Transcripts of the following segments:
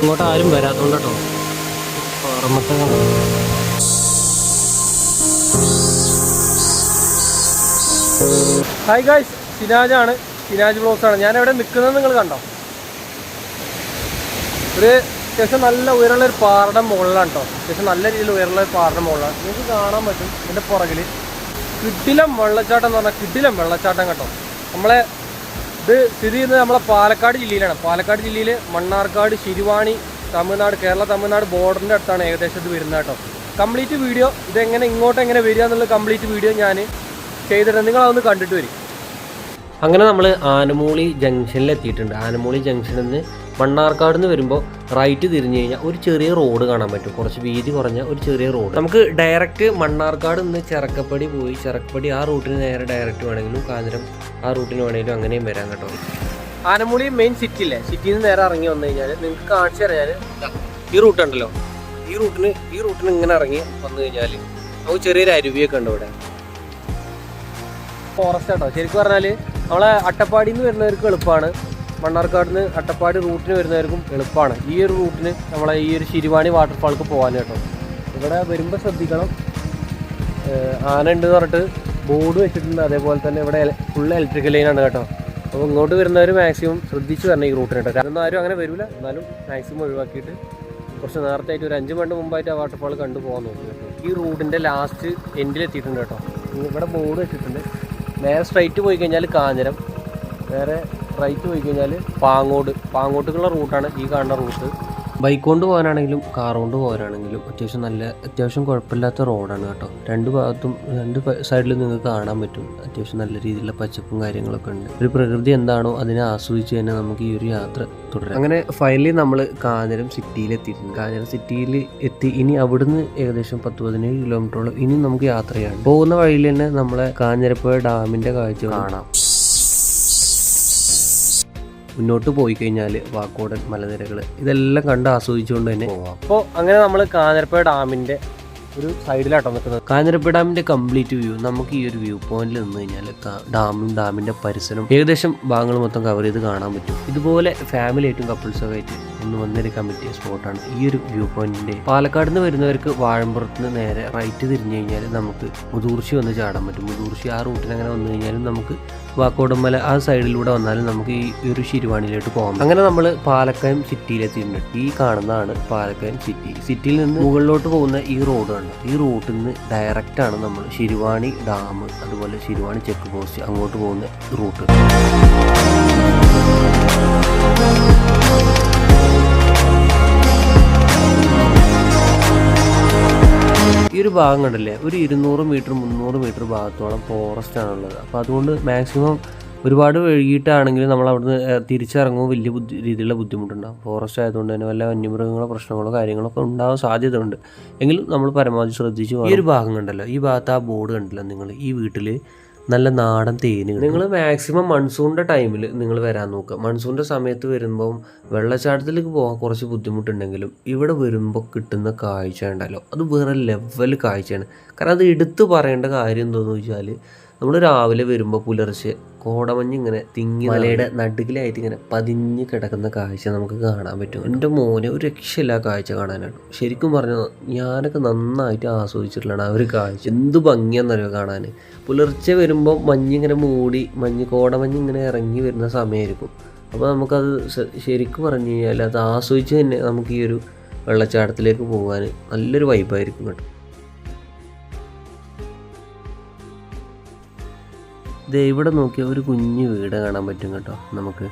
ഇങ്ങോട്ട് ആരും വരാത്തോണ്ട് കേട്ടോ ഹായ് ഗായ്സ് സിനാജാണ് സിനാജ് ബ്ലോസ് ആണ്. ഞാൻ എവിടെ നിൽക്കുന്നത് നിങ്ങൾ കണ്ടോ? ഒരു അത്യാവശ്യം നല്ല ഉയരമുള്ള ഒരു പാറയുടെ മുകളിലാണ് കേട്ടോ അത്യാവശ്യം നല്ല രീതിയിൽ ഉയരമുള്ള ഒരു പാറയുടെ മുകളിലാണ്. നിങ്ങൾക്ക് കാണാൻ പറ്റും എന്റെ പുറകിൽ കിടിലം വെള്ളച്ചാട്ടം എന്ന് പറഞ്ഞാൽ കിടിലം വെള്ളച്ചാട്ടം കേട്ടോ. നമ്മളെ ഇത് സ്ഥിതി ചെയ്യുന്നത് നമ്മളെ പാലക്കാട് ജില്ലയിലാണ്. പാലക്കാട് ജില്ലയിൽ മണ്ണാർക്കാട് ശിരുവാണി തമിഴ്നാട് കേരള തമിഴ്നാട് ബോർഡറിന്റെ അടുത്താണ് ഏകദേശം ഇത് വരുന്നത് കേട്ടോ. കംപ്ലീറ്റ് വീഡിയോ ഇതെങ്ങനെ ഇങ്ങോട്ട് എങ്ങനെ വരിക എന്നുള്ള കംപ്ലീറ്റ് വീഡിയോ ഞാൻ ചെയ്തിട്ടുണ്ട്. നിങ്ങൾ അതൊന്ന് കണ്ടിട്ട് വരും അങ്ങനെ നമ്മൾ ആനമൂളി ജംഗ്ഷനിൽ എത്തിയിട്ടുണ്ട്. ആനമൂളി ജംഗ്ഷനിൽ നിന്ന് മണ്ണാർക്കാട് നിന്ന് വരുമ്പോൾ റൈറ്റ് തിരിഞ്ഞു കഴിഞ്ഞാൽ ഒരു ചെറിയ റോഡ് കാണാൻ പറ്റും. കുറച്ച് വീതി കുറഞ്ഞ ഒരു ചെറിയ റോഡ് നമുക്ക് ഡയറക്റ്റ് മണ്ണാർക്കാട് നിന്ന് ചിറക്കപ്പടി പോയി ചിറക്കപ്പടി ആ റൂട്ടിന് നേരെ ഡയറക്റ്റ് വേണമെങ്കിലും കാഞ്ഞിരം ആ റൂട്ടിന് വേണമെങ്കിലും അങ്ങനെയും വരാൻ കേട്ടോ. ആനമൂളി മെയിൻ സിറ്റി അല്ലേ സിറ്റിയിൽ നിന്ന് നേരെ ഇറങ്ങി വന്നു കഴിഞ്ഞാൽ നിങ്ങൾക്ക് കാണിച്ചു തരാൻ ഈ റൂട്ട് ഉണ്ടല്ലോ. ഈ റൂട്ടിന് ഈ റൂട്ടിന് ഇങ്ങനെ ഇറങ്ങി വന്നു കഴിഞ്ഞാൽ നമുക്ക് ചെറിയൊരു അരുവിയൊക്കെ ഉണ്ട് ഇവിടെ. ഫോറസ്റ്റ് ആട്ടോ. ശരിക്കും പറഞ്ഞാൽ നമ്മളെ അട്ടപ്പാടിയിൽ നിന്ന് വരുന്നവർക്ക് എളുപ്പമാണ് മണ്ണാർക്കാട് നിന്ന് അട്ടപ്പാടി റൂട്ടിന് വരുന്നവർക്കും എളുപ്പമാണ് ഈ ഒരു റൂട്ടിന് നമ്മളെ ഈ ഒരു ശിരുവാണി വാട്ടർഫാൾക്ക് പോകാൻ കേട്ടോ. ഇവിടെ വരുമ്പോൾ ശ്രദ്ധിക്കണം. ആന ഉണ്ട് പറഞ്ഞിട്ട് ബോർഡ് വെച്ചിട്ടുണ്ട്. അതേപോലെ തന്നെ ഇവിടെ ഫുൾ ഇലക്ട്രിക്കൽ ലൈനാണ് കേട്ടോ. അപ്പോൾ ഇങ്ങോട്ട് വരുന്നവർ മാക്സിമം ശ്രദ്ധിച്ച് വരണം ഈ റൂട്ടിന് കേട്ടോ. കാരണം ആരും അങ്ങനെ വരില്ല എന്നാലും മാക്സിമം ഒഴിവാക്കിയിട്ട് കുറച്ച് നേരത്തെ ആയിട്ട് ഒരു അഞ്ച് മണി മുമ്പായിട്ട് ആ വാട്ടർഫാൾ കണ്ടു പോകാൻ നോക്കി ഈ റൂട്ടിന്റെ ലാസ്റ്റ് എൻഡിലെത്തിയിട്ടുണ്ട് കേട്ടോ. ഇവിടെ ബോർഡ് വെച്ചിട്ടുണ്ട്. നേരെ സ്ട്രൈറ്റ് പോയി കഴിഞ്ഞാൽ കാഞ്ഞിരം. നേരെ റൈറ്റ് പോയി കഴിഞ്ഞാൽ പാങ്ങോട് പാങ്ങോട്ടുള്ള റൂട്ടാണ് ഈ കാണുന്ന റൂട്ട്. ബൈക്ക് കൊണ്ട് പോകാനാണെങ്കിലും കാർ കൊണ്ട് പോകാനാണെങ്കിലും അത്യാവശ്യം നല്ല അത്യാവശ്യം കുഴപ്പമില്ലാത്ത റോഡാണ് കേട്ടോ. രണ്ട് ഭാഗത്തും രണ്ട് സൈഡിലും നിങ്ങൾക്ക് കാണാൻ പറ്റും. അത്യാവശ്യം നല്ല രീതിയിലുള്ള പച്ചപ്പും കാര്യങ്ങളൊക്കെ ഉണ്ട്. ഒരു പ്രകൃതി എന്താണോ അതിനെ ആസ്വദിച്ച് തന്നെ നമുക്ക് ഈ ഒരു യാത്ര തുടരാം. അങ്ങനെ ഫൈനലി നമ്മൾ കാഞ്ഞിരം സിറ്റിയിൽ എത്തിയിട്ടുണ്ട് കാഞ്ഞിരം സിറ്റിയിൽ എത്തി. ഇനി അവിടുന്ന് ഏകദേശം പത്ത് പതിനേഴ് കിലോമീറ്ററോളം ഇനി നമുക്ക് യാത്ര ചെയ്യാം. പോകുന്ന വഴിയിൽ തന്നെ നമ്മളെ കാഞ്ഞിരപ്പുഴ ഡാമിന്റെ കാഴ്ച കാണാം. മുന്നോട്ട് പോയി കഴിഞ്ഞാൽ വാക്കോടൻ മലനിരകൾ ഇതെല്ലാം കണ്ട് ആസ്വദിച്ചുകൊണ്ട് തന്നെ. പോവാം. അപ്പോൾ അങ്ങനെ നമ്മൾ കാഞ്ഞിരപ്പുഴ ഡാമിന്റെ ഒരു സൈഡിലാട്ടോ നിൽക്കുന്നത്. കാഞ്ഞിരപ്പ ഡാമിന്റെ കംപ്ലീറ്റ് വ്യൂ നമുക്ക് ഈ ഒരു വ്യൂ പോയിന്റിൽ നിന്ന് കഴിഞ്ഞാൽ ഡാമും ഡാമിന്റെ പരിസരം ഏകദേശം ഭാഗങ്ങൾ മൊത്തം കവർ ചെയ്ത് കാണാൻ പറ്റും. ഇതുപോലെ ഫാമിലി ആയിട്ടും കപ്പിൾസൊക്കെ ആയിട്ട് ഒന്ന് വന്നിരിക്കാൻ പറ്റിയ സ്പോട്ടാണ് ഈ ഒരു വ്യൂ പോയിന്റിന്റെ പാലക്കാട് നിന്ന് വരുന്നവർക്ക് വാഴമ്പുറത്ത് നിന്ന് നേരെ റൈറ്റ് തിരിഞ്ഞു കഴിഞ്ഞാൽ നമുക്ക് മുതൂർച്ചി വന്ന് ചാടാൻ പറ്റും. മുതൂർച്ചി ആ റൂട്ടിൽ അങ്ങനെ വന്നു കഴിഞ്ഞാലും നമുക്ക് വാക്കോടമല ആ സൈഡിലൂടെ വന്നാലും നമുക്ക് ഈ ഒരു ശിരുവാണിയിലോട്ട് പോകാം അങ്ങനെ നമ്മൾ പാലക്കയം സിറ്റിയിലെത്തിയിട്ടുണ്ട് ഈ കാണുന്നതാണ് പാലക്കയം സിറ്റി സിറ്റിയിൽ നിന്ന് മുകളിലോട്ട് പോകുന്ന ഈ റോഡ് ആണ്. ഈ റൂട്ടിൽ നിന്ന് ഡയറക്റ്റ് ആണ് നമ്മൾ ശിരുവാണി ഡാം അതുപോലെ ശിരുവാണി ചെക്ക് പോസ്റ്റ് അങ്ങോട്ട് പോകുന്ന റൂട്ട് ഈ ഒരു ഭാഗം കണ്ടല്ലേ? ഒരു ഇരുന്നൂറ് മീറ്റർ മുന്നൂറ് മീറ്റർ ഭാഗത്തോളം ഫോറസ്റ്റ് ആണുള്ളത്. അപ്പോൾ അതുകൊണ്ട് മാക്സിമം ഒരുപാട് വൈകിട്ടാണെങ്കിലും നമ്മൾ അവിടുന്ന് തിരിച്ചിറങ്ങുമ്പോൾ വലിയ ബുദ്ധി രീതിയിലുള്ള ബുദ്ധിമുട്ടുണ്ടാകും ഫോറസ്റ്റ് ആയതുകൊണ്ട് തന്നെ വല്ല വന്യമൃഗങ്ങളോ പ്രശ്നങ്ങളോ കാര്യങ്ങളൊക്കെ ഉണ്ടാകാൻ സാധ്യതയുണ്ട്. എങ്കിലും നമ്മൾ പരമാവധി ശ്രദ്ധിച്ച്. ഈ ഒരു ഭാഗം കണ്ടല്ലോ ഈ ഭാഗത്ത് ആ ബോർഡ് കണ്ടല്ലോ നിങ്ങൾ? ഈ വീട്ടിൽ നല്ല നാടൻ തേന് നിങ്ങൾ മാക്സിമം മൺസൂണിന്റെ ടൈമിൽ നിങ്ങൾ വരാൻ നോക്കുക. മൺസൂണിന്റെ സമയത്ത് വരുമ്പം വെള്ളച്ചാട്ടത്തിലേക്ക് പോകാൻ കുറച്ച് ബുദ്ധിമുട്ടുണ്ടെങ്കിലും ഇവിടെ വരുമ്പോൾ കിട്ടുന്ന കാഴ്ച ഉണ്ടല്ലോ അത് വേറെ ലെവൽ കാഴ്ചയാണ്. കാരണം അത് എടുത്തു പറയേണ്ട കാര്യം എന്താണെന്ന് വെച്ചാൽ നമ്മൾ രാവിലെ വരുമ്പോൾ പുലർച്ചെ കോടമഞ്ഞ് ഇങ്ങനെ തിങ്ങി മലയുടെ നടുകിലായിട്ട് ഇങ്ങനെ പതിഞ്ഞ് കിടക്കുന്ന കാഴ്ച നമുക്ക് കാണാൻ പറ്റും. എന്റെ മോനെ ഒരു രക്ഷയില്ല ആ കാഴ്ച കാണാനായിട്ട് ശരിക്കും പറഞ്ഞാൽ ഞാനൊക്കെ നന്നായിട്ട് ആസ്വദിച്ചിട്ടുള്ളതാണ് ആ ഒരു കാഴ്ച. എന്ത് ഭംഗിയാണെന്നറിയോ കാണാൻ പുലർച്ചെ വരുമ്പോൾ മഞ്ഞിങ്ങനെ മൂടി മഞ്ഞ് കോടമഞ്ഞ് ഇങ്ങനെ ഇറങ്ങി വരുന്ന സമയമായിരിക്കും അപ്പോൾ നമുക്കത് ശരിക്കും പറഞ്ഞു കഴിഞ്ഞാൽ അത് ആസ്വദിച്ച് തന്നെ നമുക്ക് ഈ ഒരു വെള്ളച്ചാട്ടത്തിലേക്ക് പോകാൻ നല്ലൊരു വൈബായിരിക്കും കേട്ടോ. ദേ ഇവിടെ നോക്കിയാൽ ഒരു കുഞ്ഞു വീട് കാണാൻ പറ്റും കേട്ടോ നമുക്ക്.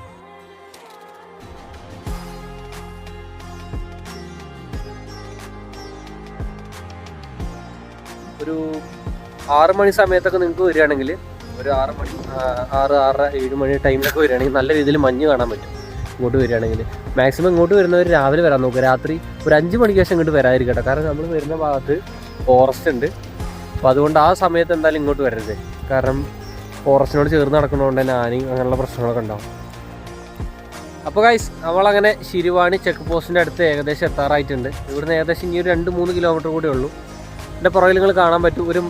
ഒരു ആറ് മണി സമയത്തൊക്കെ നിങ്ങൾക്ക് വരികയാണെങ്കിൽ ഒരു ആറ് മണി ആറ് ആറ് ഏഴ് മണി ടൈമിലൊക്കെ വരികയാണെങ്കിൽ നല്ല രീതിയിൽ മഞ്ഞ് കാണാൻ പറ്റും ഇങ്ങോട്ട് വരികയാണെങ്കിൽ. മാക്സിമം ഇങ്ങോട്ട് വരുന്നവർ രാവിലെ വരാൻ നോക്കുക രാത്രി ഒരു അഞ്ച് മണിക്ക് ശേഷം ഇങ്ങോട്ട് വരാതിരിക്കട്ടെ കാരണം നമ്മൾ വരുന്ന ഭാഗത്ത് ഫോറസ്റ്റ് ഉണ്ട്. അപ്പോൾ അതുകൊണ്ട് ആ സമയത്ത് എന്തായാലും ഇങ്ങോട്ട് വരരുത്. കാരണം ഫോറസ്റ്റിനോട് ചേർന്ന് നടക്കുന്നതുകൊണ്ട് തന്നെ ആനയും അങ്ങനെയുള്ള പ്രശ്നങ്ങളൊക്കെ ഉണ്ടാവും. അപ്പോൾ ഗൈസ് നമ്മളങ്ങനെ ശിരുവാണി ചെക്ക് പോസ്റ്റിന്റെ അടുത്ത് ഏകദേശം എത്താറായിട്ടുണ്ട്. ഇവിടുന്ന് ഏകദേശം ഇനി ഒരു രണ്ട് മൂന്ന് കിലോമീറ്റർ കൂടെ ഉള്ളൂ. എന്റെ പുറകിൽ നിങ്ങൾ കാണാൻ പറ്റും ഒരു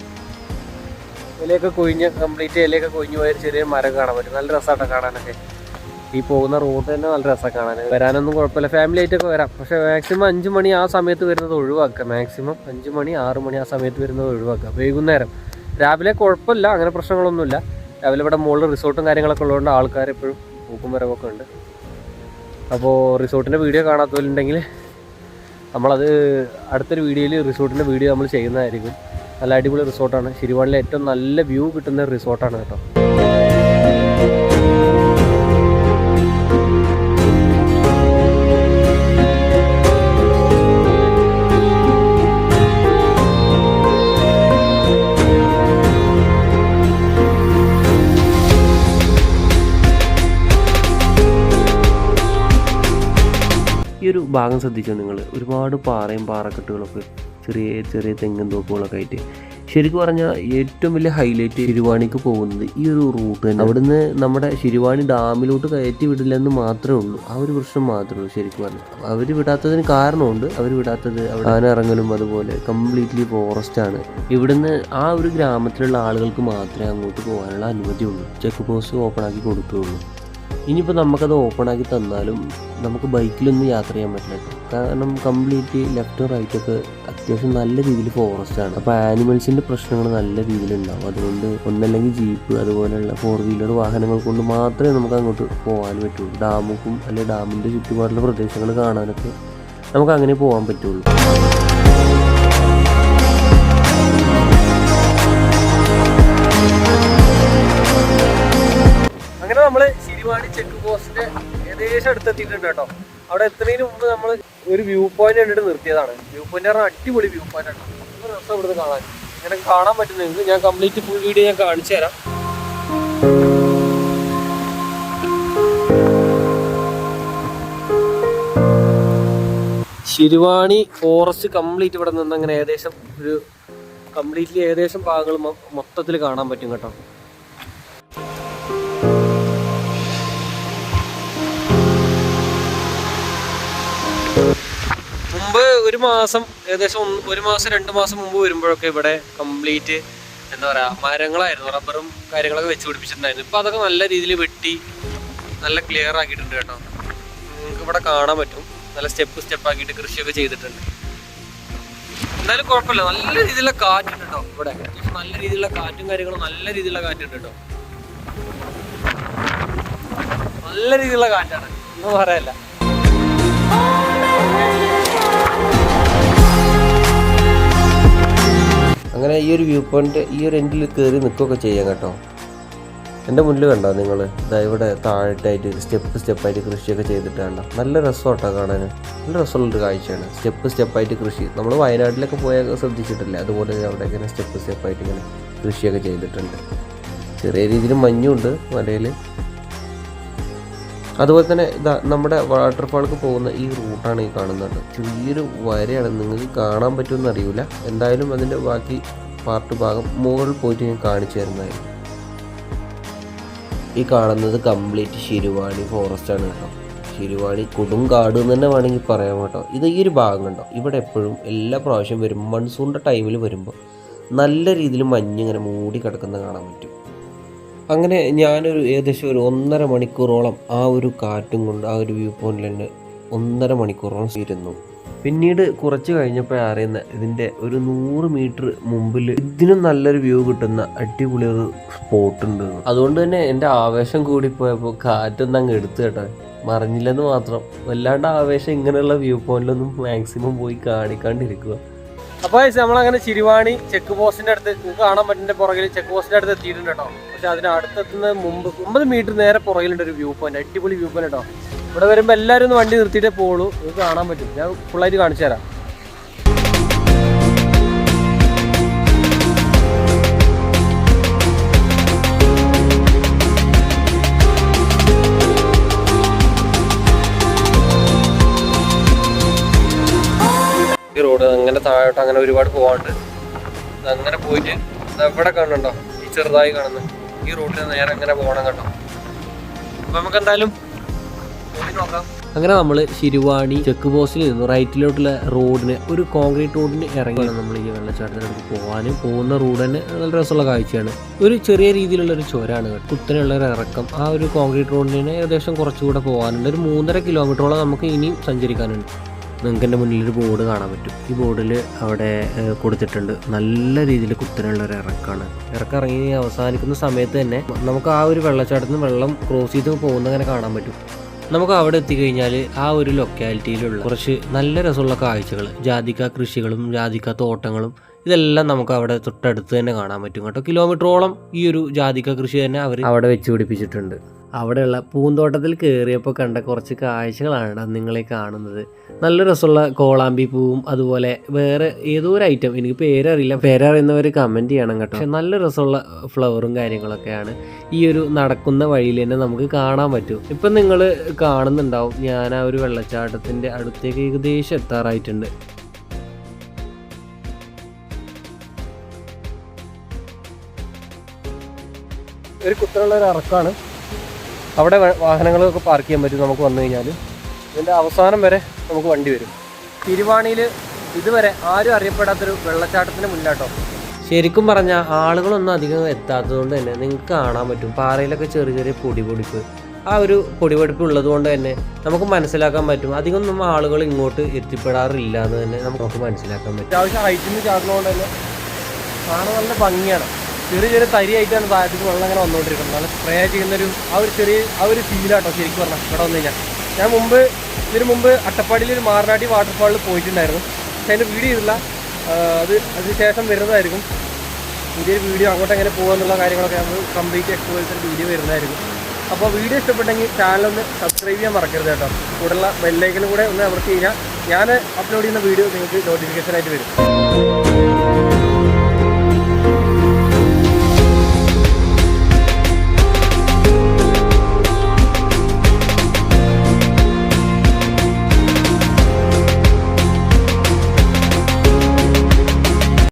ഇലയൊക്കെ കൊഴിഞ്ഞ് കംപ്ലീറ്റ് ഇലയൊക്കെ കൊഴിഞ്ഞു പോയ ചെറിയ മരം കാണാൻ പറ്റും. നല്ല രസമാണ് കാണാനൊക്കെ. ഈ പോകുന്ന റോഡ് തന്നെ നല്ല രസമാണ് കാണാൻ. വരാനൊന്നും കുഴപ്പമില്ല. ഫാമിലി ആയിട്ടൊക്കെ വരാം. പക്ഷേ മാക്സിമം അഞ്ച് മണി ആ സമയത്ത് വരുന്നത് ഒഴിവാക്കുക. മാക്സിമം അഞ്ച് മണി ആറ് മണി ആ സമയത്ത് വരുന്നത് ഒഴിവാക്കുക. വൈകുന്നേരം. രാവിലെ കുഴപ്പമില്ല അങ്ങനെ പ്രശ്നങ്ങളൊന്നുമില്ല. രാവിലെ ഇവിടെ മുകളിൽ റിസോർട്ടും കാര്യങ്ങളൊക്കെ ഉള്ളതുകൊണ്ട് ആൾക്കാർ എപ്പോഴും പൂക്കും വരവൊക്കെ ഉണ്ട്. അപ്പോൾ റിസോർട്ടിന്റെ വീഡിയോ കാണാത്തവരുണ്ടെങ്കിൽ നമ്മളത് അടുത്തൊരു വീഡിയോയിൽ റിസോർട്ടിന്റെ വീഡിയോ നമ്മൾ ചെയ്യുന്നതായിരിക്കും. നല്ല അടിപൊളി റിസോർട്ടാണ്. ശിരുവാണിലെ ഏറ്റവും നല്ല വ്യൂ കിട്ടുന്ന റിസോർട്ടാണ് കേട്ടോ. ഭാഗം ശ്രദ്ധിച്ചോ നിങ്ങൾ. ഒരുപാട് പാറയും പാറക്കെട്ടുകളൊക്കെ ചെറിയ ചെറിയ തെങ്ങും തോപ്പുകളൊക്കെ ആയിട്ട്. ശരിക്കും പറഞ്ഞാൽ ഏറ്റവും വലിയ ഹൈലൈറ്റ് ശിരുവാണിക്ക് പോകുന്നത് ഈ ഒരു റൂട്ട് തന്നെ. അവിടുന്ന് നമ്മുടെ ശിരുവാണി ഡാമിലോട്ട് കയറ്റി വിടില്ലെന്ന് മാത്രമേ ഉള്ളൂ. ആ ഒരു പ്രശ്നം മാത്രമേ ഉള്ളൂ ശരിക്കും പറഞ്ഞാൽ അവർ വിടാത്തതിന് കാരണമുണ്ട്. അവർ വിടാത്തത് അവിടെ ഇറങ്ങലും അതുപോലെ കംപ്ലീറ്റ്ലി ഫോറസ്റ്റ് ആണ്. ഇവിടുന്ന് ആ ഒരു ഗ്രാമത്തിലുള്ള ആളുകൾക്ക് മാത്രമേ അങ്ങോട്ട് പോകാനുള്ള അനുമതിയുള്ളൂ ചെക്ക് പോസ്റ്റ് ഓപ്പൺ ആക്കി കൊടുക്കുകയുള്ളൂ. ഇനിയിപ്പോൾ നമുക്കത് ഓപ്പൺ ആക്കി തന്നാലും നമുക്ക് ബൈക്കിലൊന്നും യാത്ര ചെയ്യാൻ പറ്റില്ല. കാരണം കംപ്ലീറ്റ് ലെഫ്റ്റും റൈറ്റും ഒക്കെ അത്യാവശ്യം നല്ല രീതിയിൽ ആണ്. അപ്പോൾ ആനിമൽസിന്റെ പ്രശ്നങ്ങൾ നല്ല രീതിയിൽ ഉണ്ടാവും അതുകൊണ്ട് ഒന്നല്ലെങ്കിൽ ജീപ്പ് അതുപോലെയുള്ള ഫോർ വീലർ വാഹനങ്ങൾ കൊണ്ട് മാത്രമേ നമുക്ക് അങ്ങോട്ട് പോകാൻ പറ്റുള്ളൂ. ഡാമുക്കും അല്ലെങ്കിൽ ഡാമിന്റെ ചുറ്റുപാടുള്ള പ്രദേശങ്ങൾ കാണാനൊക്കെ നമുക്ക് അങ്ങനെ പോകാൻ പറ്റുള്ളൂ. അടുത്തെത്തിയിട്ടുണ്ട് കേട്ടോ. അവിടെ എത്തുന്നതിന് മുമ്പ് നമ്മൾ ഒരു വ്യൂ പോയിന്റ് കണ്ടിട്ട് നിർത്തിയതാണ്. വ്യൂ പോയിന്റ് പറഞ്ഞാൽ അടിപൊളി വ്യൂ പോയിന്റ് ആണ് രസം ഇവിടുന്ന് കാണാൻ. ഇങ്ങനെ കാണാൻ പറ്റുന്നത്. ഞാൻ കംപ്ലീറ്റ് ഫുൾ വീഡിയോ ഞാൻ കാണിച്ചു തരാം. ശിരുവാണി ഫോറസ്റ്റ് കംപ്ലീറ്റ് ഇവിടെ നിന്ന് അങ്ങനെ ഏകദേശം ഒരു കംപ്ലീറ്റ്ലി ഏകദേശം ഭാഗങ്ങൾ മൊത്തത്തിൽ കാണാൻ പറ്റും കേട്ടോ. ഒരു മാസം ഏകദേശം ഒന്ന് ഒരു മാസം രണ്ട് മാസം മുമ്പ് വരുമ്പോഴൊക്കെ ഇവിടെ കംപ്ലീറ്റ് എന്താ പറയാ മരങ്ങളായിരുന്നു റബ്ബറും കാര്യങ്ങളൊക്കെ വെച്ച് പിടിപ്പിച്ചിട്ടുണ്ടായിരുന്നു. ഇപ്പൊ അതൊക്കെ നല്ല രീതിയിൽ വെട്ടി നല്ല ക്ലിയർ ആക്കിയിട്ടുണ്ട് കേട്ടോ. നിങ്ങൾക്ക് ഇവിടെ കാണാൻ പറ്റും. നല്ല സ്റ്റെപ്പ് സ്റ്റെപ്പ് ആക്കിയിട്ട് കൃഷിയൊക്കെ ചെയ്തിട്ടുണ്ട്. എന്തായാലും കുഴപ്പമില്ല. നല്ല രീതിയിലുള്ള കാറ്റുണ്ട് കേട്ടോ ഇവിടെ. നല്ല രീതിയിലുള്ള കാറ്റും കാര്യങ്ങളും നല്ല രീതിയിലുള്ള കാറ്റുണ്ട് കേട്ടോ. നല്ല രീതിയിലുള്ള കാറ്റാണ്. ഒന്നും പറയല്ല അങ്ങനെ ഈ ഒരു വ്യൂ പോയിന്റ് ഈ ഒരു എൻഡിൽ കയറി നിൽക്കുകയൊക്കെ ചെയ്യാം കേട്ടോ. എന്റെ മുന്നിൽ കണ്ടോ നിങ്ങൾ? ഇതാ ഇവിടെ താഴെട്ടായിട്ട് സ്റ്റെപ്പ് സ്റ്റെപ്പായിട്ട് കൃഷിയൊക്കെ ചെയ്തിട്ട് കണ്ടോ? നല്ല രസമാട്ടോ കാണാൻ. നല്ല രസമുള്ളൊരു കാഴ്ചയാണ്. സ്റ്റെപ്പ് സ്റ്റെപ്പായിട്ട് കൃഷി. നമ്മൾ വയനാട്ടിലൊക്കെ പോയാൽ ശ്രദ്ധിച്ചിട്ടില്ല. അതുപോലെ അവിടെ ഇങ്ങനെ സ്റ്റെപ്പ് സ്റ്റെപ്പായിട്ട് ഇങ്ങനെ കൃഷിയൊക്കെ ചെയ്തിട്ടുണ്ട്. ചെറിയ രീതിയിൽ മഞ്ഞുണ്ട് മലയിൽ അതുപോലെ തന്നെ ഇതാ നമ്മുടെ വാട്ടർഫാൾക്ക് പോകുന്ന ഈ റൂട്ടാണ് ഈ കാണുന്നത്. ചെറിയൊരു വരയാണ്. നിങ്ങൾക്ക് കാണാൻ പറ്റുമെന്ന് അറിയില്ല. എന്തായാലും അതിന്റെ ബാക്കി പാർട്ട് ഭാഗം മുകളിൽ പോയിട്ട് ഞാൻ കാണിച്ചു തരുന്നതായിരുന്നു ഈ കാണുന്നത് കംപ്ലീറ്റ് ശിരുവാണി ഫോറസ്റ്റ് ആണ് കേട്ടോ. ശിരുവാണി കൊടുങ്കാട് എന്ന് തന്നെ വേണമെങ്കിൽ പറയാം കേട്ടോ. ഇത് ഈ ഒരു ഭാഗം കണ്ടോ? ഇവിടെ എപ്പോഴും എല്ലാ പ്രാവശ്യം വരും. മൺസൂണിന്റെ ടൈമിൽ വരുമ്പോൾ നല്ല രീതിയിൽ മഞ്ഞ് ഇങ്ങനെ മൂടി കിടക്കുന്ന കാണാൻ പറ്റും. അങ്ങനെ ഞാനൊരു ഏകദേശം ഒരു ഒന്നര മണിക്കൂറോളം ആ ഒരു കാറ്റും കൊണ്ട് ആ ഒരു വ്യൂ പോയിന്റിൽ തന്നെ ഒന്നര മണിക്കൂറോളം ഇരുന്നു. പിന്നീട് കുറച്ച് കഴിഞ്ഞപ്പോൾ അറിയുന്ന ഇതിന്റെ ഒരു നൂറ് മീറ്റർ മുമ്പിൽ ഇതിനും നല്ലൊരു വ്യൂ കിട്ടുന്ന അടിപൊളി ഒരു സ്പോട്ട് ഉണ്ട്. അതുകൊണ്ട് തന്നെ എന്റെ ആവേശം കൂടിപ്പോയപ്പോൾ കാറ്റൊന്നും അങ്ങ് എടുത്തു കേട്ടോ. മറിഞ്ഞില്ലെന്ന് മാത്രം. വല്ലാണ്ട് ആവേശം ഇങ്ങനെയുള്ള വ്യൂ പോയിന്റിലൊന്നും മാക്സിമം പോയി കാണിക്കാണ്ടിരിക്കുക. അപ്പൊ നമ്മളങ്ങനെ ചിരിവാണി ചെക്ക് പോസ്റ്റിന്റെ അടുത്ത് നിങ്ങൾക്ക് കാണാൻ പറ്റുന്ന പുറകിൽ ചെക്ക് പോസ്റ്റിന്റെ അടുത്ത് എത്തിയിട്ടുണ്ട് കേട്ടോ പക്ഷെ അതിന് അടുത്തെത്തുന്ന മുമ്പ് ഒമ്പത് മീറ്റർ നേരെ പുറകിലുണ്ട് ഒരു വ്യൂ പോയിന്റ് അടിപൊളി വ്യൂ പോയിന്റ് കേട്ടോ ഇവിടെ വരുമ്പോൾ എല്ലാരും ഒന്ന് വണ്ടി നിർത്തിയിട്ടേ പോകുള്ളൂ നിങ്ങൾക്ക് കാണാൻ പറ്റും. ഞാൻ ഫുള്ളായിട്ട് കാണിച്ചു തരാം താഴോട്ട് അങ്ങനെ ഒരുപാട് പോവാണ്ട്. ഇത് അങ്ങനെ പോയിട്ട് എവിടെ കാണുന്നുണ്ടോ? ഈ ചെറുതായി കാണുന്നു. ഈ റോഡിൽ നേരെ അങ്ങനെ പോകണം കേട്ടോ അപ്പൊ നമുക്ക് എന്തായാലും അങ്ങനെ നമ്മൾ ശിരുവാണി ചെക്ക് പോസ്റ്റിൽ നിന്ന് റൈറ്റിലോട്ടുള്ള റോഡിന് ഒരു കോൺക്രീറ്റ് റോഡിന് ഇറങ്ങിയാണ് നമ്മൾ ഈ വെള്ളച്ചാട്ടത്തിനടുത്ത് പോകാനും പോകുന്ന റോഡ് തന്നെ നല്ല രസമുള്ള കാഴ്ചയാണ്. ഒരു ചെറിയ രീതിയിലുള്ള ഒരു ചുരാണ് കുത്തനെയുള്ള ഒരു ഇറക്കം. ആ ഒരു കോൺക്രീറ്റ് റോഡിന് ഏകദേശം കുറച്ചുകൂടെ പോകാനുണ്ട് ഒരു മൂന്നര കിലോമീറ്ററോളം നമുക്ക് ഇനിയും സഞ്ചരിക്കാനുണ്ട്. നിങ്ങൾക്ക് എന്റെ മുന്നിൽ ഒരു ബോർഡ് കാണാൻ പറ്റും. ഈ ബോർഡിൽ അവിടെ കൊടുത്തിട്ടുണ്ട്. നല്ല രീതിയിൽ കുത്തനെയുള്ള ഒരു ഇറക്കാണ്. ഇറക്കം ഇറങ്ങി അവസാനിക്കുന്ന സമയത്ത് തന്നെ നമുക്ക് ആ ഒരു വെള്ളച്ചാട്ടത്തിൽ നിന്ന് വെള്ളം ക്രോസ് ചെയ്ത് പോകുന്നങ്ങനെ കാണാൻ പറ്റും. നമുക്ക് അവിടെ എത്തിക്കഴിഞ്ഞാൽ ആ ഒരു ലൊക്കാലിറ്റിയിലുള്ള കുറച്ച് നല്ല രസമുള്ള കാഴ്ചകൾ. ജാതിക്ക കൃഷികളും ജാതിക്ക തോട്ടങ്ങളും ഇതെല്ലാം നമുക്ക് അവിടെ തൊട്ടടുത്ത് തന്നെ കാണാൻ പറ്റും കേട്ടോ. കിലോമീറ്ററോളം ഈ ഒരു ജാതിക്ക കൃഷി തന്നെ അവർ അവിടെ വെച്ച് പിടിപ്പിച്ചിട്ടുണ്ട്. അവിടെയുള്ള പൂന്തോട്ടത്തിൽ കയറിയപ്പോൾ കണ്ട കുറച്ച് കാഴ്ചകളാണ് നിങ്ങളെ കാണുന്നത്. നല്ല രസമുള്ള കോളാമ്പി പൂവും അതുപോലെ വേറെ ഏതോ ഒരു ഐറ്റം എനിക്ക് പേരറിയില്ല. പേരറിയുന്നവർ കമന്റ് ചെയ്യണം കേട്ടോ. പക്ഷെ നല്ല രസമുള്ള ഫ്ലവറും കാര്യങ്ങളൊക്കെയാണ് ഈ ഒരു നടക്കുന്ന വഴിയിൽ തന്നെ നമുക്ക് കാണാൻ പറ്റും. ഇപ്പം നിങ്ങൾ കാണുന്നുണ്ടാവും. ഞാൻ ആ ഒരു വെള്ളച്ചാട്ടത്തിന്റെ അടുത്തേക്ക് ഏകദേശം എത്താറായിട്ടുണ്ട്. ഒരു കുത്തനുള്ള ഒരു ഇറക്കാണ് അവിടെ വാഹനങ്ങളൊക്കെ പാർക്ക് ചെയ്യാൻ പറ്റും നമുക്ക് വന്നു കഴിഞ്ഞാൽ ഇതിന്റെ അവസാനം വരെ നമുക്ക് വണ്ടി വരും. തിരുവാണിയിൽ ഇതുവരെ ആരും അറിയപ്പെടാത്തൊരു വെള്ളച്ചാട്ടത്തിന് മുന്നിലാട്ടോ. ശരിക്കും പറഞ്ഞാൽ ആളുകളൊന്നും അധികം എത്താത്തതുകൊണ്ട് തന്നെ നിങ്ങൾക്ക് കാണാൻ പറ്റും. പാറയിലൊക്കെ ചെറിയ ചെറിയ പൊടി പൊടിപ്പ്. ആ ഒരു പൊടിപൊടിപ്പ് ഉള്ളത് കൊണ്ട് തന്നെ നമുക്ക് മനസ്സിലാക്കാൻ പറ്റും. അധികം ആളുകൾ ഇങ്ങോട്ട് എത്തിപ്പെടാറില്ല എന്ന് തന്നെ നമുക്ക് മനസ്സിലാക്കാൻ പറ്റും. അത്യാവശ്യം ഹൈറ്റിൽ നിന്ന് ചാടുന്നതുകൊണ്ട് തന്നെ കാണാൻ നല്ല ഭംഗിയാണ്. ചെറിയ ചെറിയ തരിയായിട്ടാണ് താഴത്തേക്ക് വെള്ളം അങ്ങനെ വന്നുകൊണ്ടിരിക്കുന്നത്. നല്ല സ്പ്രേ ചെയ്യുന്നൊരു ആ ഒരു ചെറിയ ആ ഒരു ഫീലാട്ടോ ശരിക്കും പറഞ്ഞാൽ ഇവിടെ വന്നു കഴിഞ്ഞാൽ ഞാൻ മുമ്പ് ഇതിന് മുമ്പ് അട്ടപ്പാടിയിൽ ഒരു മാറനാട്ടി വാട്ടർഫാളിൽ പോയിട്ടുണ്ടായിരുന്നു. പക്ഷെ അതിന്റെ വീഡിയോ ചെയ്തില്ല അത് അതിനുശേഷം വരുന്നതായിരിക്കും. പുതിയൊരു വീഡിയോ അങ്ങോട്ട് എങ്ങനെ പോകുന്നുള്ള കാര്യങ്ങളൊക്കെ നമ്മൾ കംപ്ലീറ്റ് എക്സ്പോസിന്റെ വീഡിയോ വരുന്നതായിരിക്കും. അപ്പോൾ വീഡിയോ ഇഷ്ടപ്പെട്ടെങ്കിൽ ചാനലൊന്ന് സബ്സ്ക്രൈബ് ചെയ്യാൻ മറക്കരുത് കേട്ടോ. കൂടുതലുള്ള ബെല്ലൈക്കനും കൂടെ ഒന്ന് അവർക്ക് കഴിഞ്ഞാൽ ഞാൻ അപ്ലോഡ് ചെയ്യുന്ന വീഡിയോ നിങ്ങൾക്ക് നോട്ടിഫിക്കേഷനായിട്ട് വരും.